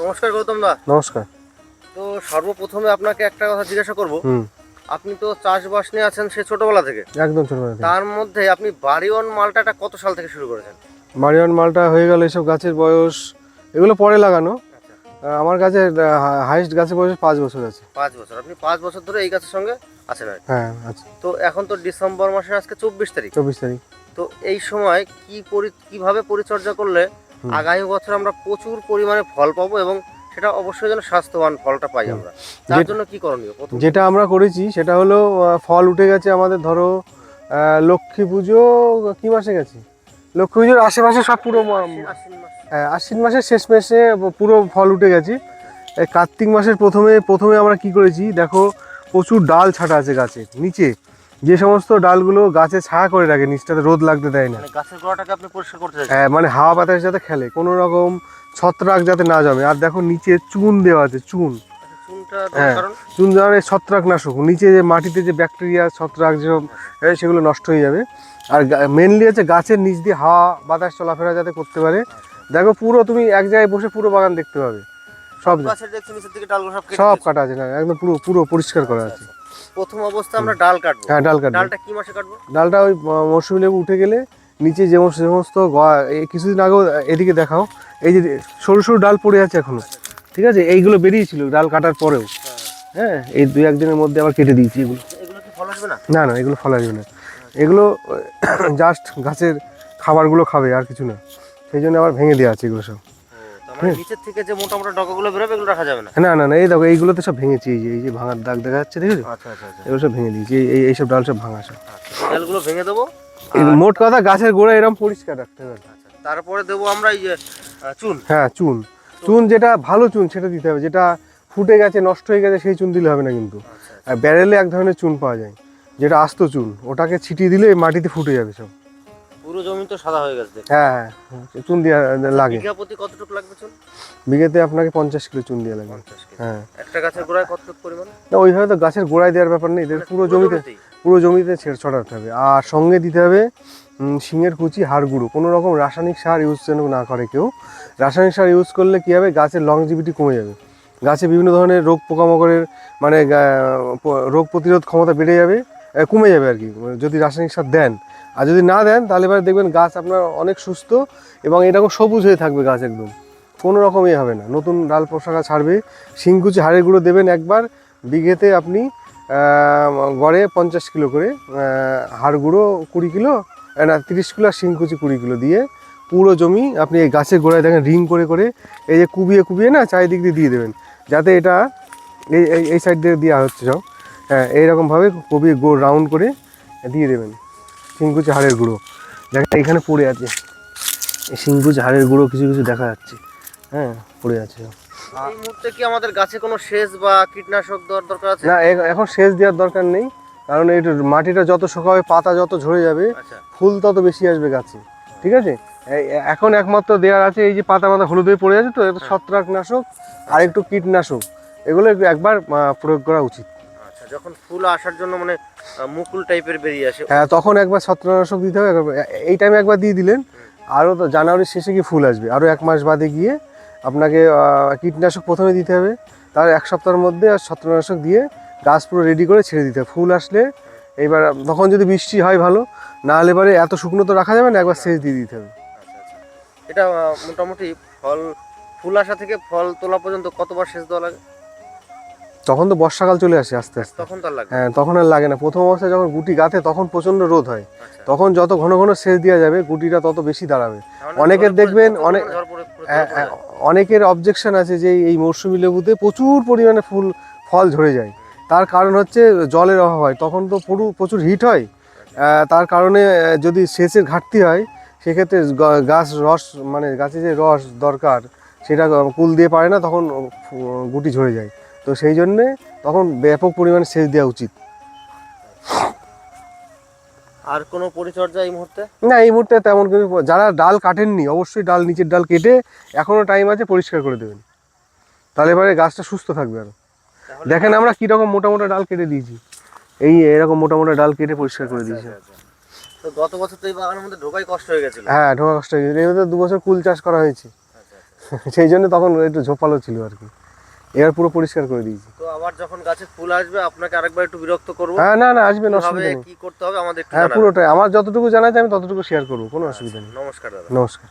নমস্কার গৌতম দা। নমস্কার। তো সর্বপ্রথমে আপনাকে একটা কথা জিজ্ঞাসা করব। আপনি তো চাষবাস নিয়ে আছেন সে ছোটবেলা থেকে। একদম ছোটবেলা থেকে। তার মধ্যে আপনি বাড়িওয়ান মালটাটা কত সাল থেকে শুরু করেছেন? মারিয়ান মালটা হয়ে গেল এসব গাছের বয়স। এগুলো পরে লাগানো। আচ্ছা। আমার কাছে হাইস্ট গাছের বয়স পাঁচ বছর আছে। পাঁচ বছর। আপনি পাঁচ বছর ধরে এই গাছের সঙ্গে আছেন। হ্যাঁ আচ্ছা তো এখন তো ডিসেম্বর মাসের আজকে চব্বিশ তারিখ। চব্বিশ তারিখ। তো এই সময় কি পরি কীভাবে পরিচর্যা করলে। আগামী বছর আমরা প্রচুর পরিমাণে ফল পাবো এবং সেটা অবশ্যই যেন স্বাস্থ্যবান ফলটা পাই আমরা। তার জন্য কি করণীয় যেটা আমরা করেছি সেটা হলো ফল উঠে গেছে আমাদের ধরো লক্ষ্মী পুজো কি মাসে গেছে? লক্ষ্মী পুজোর আশেপাশে সব পুরো আশ্বিন হ্যাঁ, আশ্বিন মাসের শেষ মাসে পুরো ফল উঠে গেছে। কার্তিক মাসের প্রথমে প্রথমে আমরা কি করেছি? দেখো প্রচুর ডাল ছাটা আছে গাছে নিচে। যে সমস্ত ডালগুলো গাছে ছায়া করে রাখে নিচটাতে রোদ লাগতে দেয় না। মানে গাছের গোড়াটাকে আপনি পরিষ্কার করতে হ্যাঁ, মানে হাওয়া বাতাস যাতে খেলে কোনো রকম ছত্রাক যাতে না জমে। আর দেখো নিচে চুন দেওয়া আছে চুন। আচ্ছা, হ্যাঁ। চুন দেওয়ার ছত্রাক নাশক নিচে যে মাটিতে যে ব্যাকটেরিয়া ছত্রাক যেসব সেগুলো নষ্ট হয়ে যাবে। আর মেনলি হচ্ছে গাছের নিচ দিয়ে হাওয়া বাতাস চলাফেরা যাতে করতে পারে। দেখো পুরো তুমি এক জায়গায় বসে পুরো বাগান দেখতে পাবে। সব সব কেটে কাটা আছে না একদম পুরো পুরো পরিষ্কার করা আছে। প্রথম অবস্থা আমরা ডাল কাটবো। হ্যাঁ ডাল কাটবে। ডালটা কি মাসে কাটবো? ডালটা ওই মৌসুমী লেবু উঠে গেলে নিচে যে সমস্ত- কিছুদিন আগেও এদিকে দেখাও এই যে সরু সরু ডাল পড়ে আছে এখনও। ঠিক আছে? এইগুলো বেরিয়েছিল ডাল কাটার পরেও। হ্যাঁ এই দুই একদিনের মধ্যে আবার কেটে দিয়েছি এগুলো। না? না না এগুলো ফল আসবে না। এগুলো জাস্ট গাছের খাবারগুলো খাবে আর কিছু না। সেই জন্য আবার ভেঙে দেওয়া আছে এগুলো সব। মানে নিচের থেকে যে মোটা মোটা ডগাগুলো বেরোবে এগুলো রাখা যাবে না। না না না এই দেখো এইগুলোতে সব ভেঙেছি এই যে এই যে ভাঙার দাগ দেখা যাচ্ছে দেখেছ? আচ্ছা আচ্ছা আচ্ছা। এগুলো সব ভেঙে দিয়েছি এই- এইসব ডাল সব ভাঙা সব। ডালগুলো ভেঙে দেবো মোট কথা গাছের গোড়া এরকম পরিষ্কার রাখতে হবে। তারপরে দেবো আমরা এই যে চুন। হ্যাঁ চুন। চুন যেটা ভালো চুন সেটা দিতে হবে। যেটা ফুটে গেছে নষ্ট হয়ে গেছে সেই চুন দিলে হবে না কিন্তু। আর ব্যারেলে এক ধরনের চুন পাওয়া যায় যেটা আস্ত চুন ওটাকে ছিটিয়ে দিলে মাটিতে ফুটে যাবে সব। পুরো জমি তো সাদা হয়ে গেছে হ্যাঁ হ্যাঁ চুন দেওয়া লাগে। বিঘা প্রতি কতটুকু লাগবে চুন? বিঘেতে আপনাকে পঞ্চাশ কিলো চুন দেওয়া লাগে পঞ্চাশ কেজি। হ্যাঁ। একটা গাছের গোড়ায় কতটুকু পরিমাণ? না ওইভাবে তো গাছের গোড়ায় দেওয়ার ব্যাপার নেই এদের মানে পুরো জমিতে পুরো জমিতে ছেড়ে ছড়াতে হবে। আর সঙ্গে দিতে হবে শিঙের কুচি হাড় গুঁড়ো। কোনো রকম রাসায়নিক সার ইউজ যেন না করে কেউ। রাসায়নিক সার ইউজ করলে কী হবে? গাছের লংজিভিটি কমে যাবে। গাছে বিভিন্ন ধরনের রোগ পোকামাকড়ের মানে রোগ প্রতিরোধ ক্ষমতা বেড়ে যাবে। কমে যাবে আর কি। যদি রাসায়নিক সার দেন। আর যদি না দেন, তাহলে এবার দেখবেন গাছ আপনার অনেক সুস্থ এবং এরকম সবুজ হয়ে থাকবে গাছ একদম। কোনো রকমই হবে না। নতুন ডাল পোশাকা ছাড়বে। শিংকুচি হাড়ের গুঁড়ো দেবেন একবার। বিঘেতে আপনি গড়ে পঞ্চাশ কিলো করে হাড় গুঁড়ো কুড়ি কিলো না, তিরিশ কিলো আর শিংকুচি কুড়ি কিলো দিয়ে পুরো জমি আপনি এই গাছের গোড়ায় দেখেন রিং করে করে এই যে কুবিয়ে কুবিয়ে না চারিদিক দিয়ে দিয়ে দেবেন। যাতে এটা এই- এই সাইড দিয়ে দেওয়া হচ্ছে সব। হ্যাঁ এইরকমভাবে কুবিয়ে গো রাউন্ড করে দিয়ে দেবেন। শিংকুচি হাড়ের গুঁড়ো। দেখেন এখানে পড়ে আছে। এই শিংকুচি হাড়ের গুঁড়ো কিছু কিছু দেখা যাচ্ছে। হ্যাঁ পড়ে আছে। এই মুহূর্তে কি আমাদের গাছে কোনো সেচ বা কীটনাশক দেওয়ার দরকার আছে? না এখন সেচ দেওয়ার দরকার নেই। কারণ এই মাটিটা যত শুকাবে পাতা যত ঝরে যাবে আচ্ছা। ফুল তত বেশি আসবে গাছে। ঠিক আছে? এখন একমাত্র দেওয়ার আছে এই যে পাতা পাতা হলুদ হয়ে পড়ে আছে তো এটা ছত্রাকনাশক আর একটু কীটনাশক। এগুলো একটু একবার প্রয়োগ করা উচিত। আচ্ছা যখন ফুল আসার জন্য মানে মুকুল টাইপের বেরিয়ে আসে। হ্যাঁ তখন একবার ছত্রাকনাশক দিতে হবে। এই টাইমে একবার দিয়ে দিলেন আরও তো জানুয়ারির শেষে গিয়ে ফুল আসবে। আরও এক মাস বাদে গিয়ে আপনাকে কীটনাশক প্রথমে দিতে হবে। তার এক সপ্তাহের মধ্যে আর ছত্রাকনাশক দিয়ে গাছ পুরো রেডি করে ছেড়ে দিতে হবে। ফুল আসলে এইবার তখন যদি বৃষ্টি হয় ভালো না হলে পরে এত শুকনো তো রাখা যাবে না একবার সেচ দিয়ে দিতে হবে। আচ্ছা আচ্ছা। এটা মোটামুটি ফল ফুল আসা থেকে ফল তোলা পর্যন্ত কতবার সেচ দেওয়া লাগে? তখন তো বর্ষাকাল চলে আসে আস্তে আস্তে। তখন লাগে হ্যাঁ তখন আর লাগে না। প্রথম অবস্থায় যখন গুটি গাঁথে তখন প্রচণ্ড রোদ হয়। আচ্ছা। তখন যত ঘন ঘন সেচ দেওয়া যাবে গুটিটা তত বেশি দাঁড়াবে। মানে অনেকের দেখবেন অনেক- হ্যাঁ, হ্যাঁ? অনেকের অবজেকশন আছে যে এই মৌসুমি লেবুতে প্রচুর পরিমাণে ফুল ফল ঝরে যায়। তার কারণ হচ্ছে জলের অভাব হয়। তখন তো পুরো প্রচুর হিট হয়। তার কারণে যদি সেচের ঘাটতি হয় সেক্ষেত্রে গাছ রস মানে গাছে যে রস দরকার সেটা কুল দিয়ে পারে না তখন গুটি ঝরে যায়। তো সেই জন্যে তখন ব্যাপক পরিমাণে সেচ দেওয়া উচিত। আর কোনো পরিচর্যা এই মুহূর্তে? না এই মুহূর্তে তেমন কিছু যারা ডাল কাটেননি অবশ্যই ডাল নিচের ডাল কেটে এখনও টাইম আছে পরিষ্কার করে দেবেন। তাহলে এবারে গাছটা সুস্থ থাকবে আরও। তাহলে- দেখেন আমরা কীরকম মোটা মোটা ডাল কেটে দিয়েছি। এই এরকম মোটা মোটা ডাল কেটে পরিষ্কার করে দিয়েছি। আচ্ছা, আচ্ছা। তো গত বছর তো এই বাগানের মধ্যে ঢোকাই কষ্ট হয়ে গেছিল। হ্যাঁ ঢোকা কষ্ট হয়ে গেছে এবার দু বছর কুল চাষ করা হয়েছে। আচ্ছা, আচ্ছা। সেই জন্য তখন একটু ঝোপালো ছিল আর কি। এবার পুরো পরিষ্কার করে দিয়েছি। তো আবার যখন গাছে ফুল আসবে আপনাকে আরেকবার একটু বিরক্ত করব। হ্যাঁ না না আসবে না অসুবিধা নেই। কি করতে হবে আমাদের একটু হ্যাঁ। পুরোটাই। আমার যতটুকু জানা যায় আমি ততটুকু শেয়ার করব কোনো অসুবিধা নেই। নমস্কার দাদা। নমস্কার।